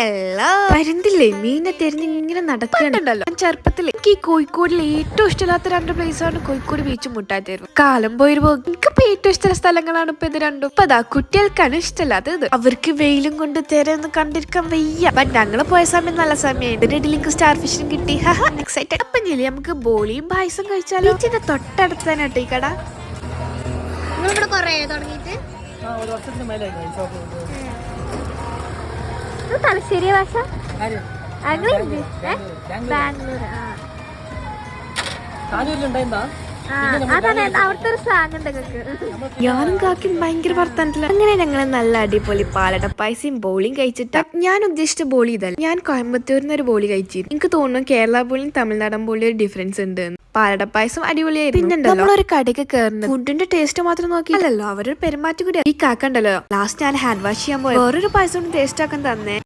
Hello പരുന്തില്ലേ? മീനെ തെരഞ്ഞ് ഇങ്ങനെ നടക്കണ്ടല്ലോ ചെറുപ്പത്തിൽ എനിക്ക് ഈ കോഴിക്കോടിൽ ഏറ്റവും ഇഷ്ടമില്ലാത്ത രണ്ട് പ്ലേസ് ആണ് കോഴിക്കോട് ബീച്ചും മുട്ടാത്തേരും കാലം പോയിരുമ്പോ എനിക്കിപ്പോ ഏറ്റവും ഇഷ്ടമുള്ള സ്ഥലങ്ങളാണ് ഇപ്പൊ ഇത് രണ്ടും. ഇപ്പൊ അതാ കുട്ടികൾക്കാണ് ഇഷ്ടമില്ലാത്തത് അവർക്ക് വെയിലും കൊണ്ട് തെരന്ന് കണ്ടിരിക്കാൻ വയ്യ. ബട്ട് ഞങ്ങൾ പോയ സമയം നല്ല സമയം ഇടിലേക്ക് ഇടയിൽ എനിക്ക് സ്റ്റാർ ഫിഷിനും കിട്ടി എക്സൈറ്റഡ് അപ്പൊ ഇല്ലേ നമുക്ക് ബോളിയും പായസം കഴിച്ചാലോ? ബീച്ചിന്റെ തൊട്ടടുത്ത് തന്നെ കേട്ടോ ഈ കട? നിങ്ങളിവിടെ കൊറേ തുടങ്ങിയിട്ട്? ഒരു ഭാഷ ഉണ്ട് നിങ്ങൾക്ക് ഞാനും കാക്കും ഭയങ്കര വർത്തനത്തിൽ. അങ്ങനെ ഞങ്ങൾ നല്ല അടിപൊളി പാലട പൈസയും ബോളിയും കഴിച്ചിട്ട് ഞാൻ ഉദ്ദേശിച്ച ബോളി ഇതല്ല. ഞാൻ കോയമ്പത്തൂരിൽ നിന്ന് ഒരു ബോളി കഴിച്ചിരുന്നു. എനിക്ക് തോന്നുന്നു കേരള ബോളിയും തമിഴ്നാടൻ ബോളിയും ഒരു ഡിഫറൻസ് ഉണ്ട് പാലട പായസം അടിപൊളിയായിരുന്നു. പിന്നെ നമ്മളൊരു കടയ്ക്ക് കയറുന്നത് ഫുഡിന്റെ ടേസ്റ്റ് മാത്രം നോക്കിയില്ലല്ലോ അവരൊരു പെരുമാറ്റം കൂടി ഈ കാക്കണ്ടല്ലോ ലാസ്റ്റ് ഞാൻ ഹാൻഡ് വാഷ് ചെയ്യാൻ പോയി വേറൊരു പായസം ടേസ്റ്റ് ആക്കാൻ തന്നെ.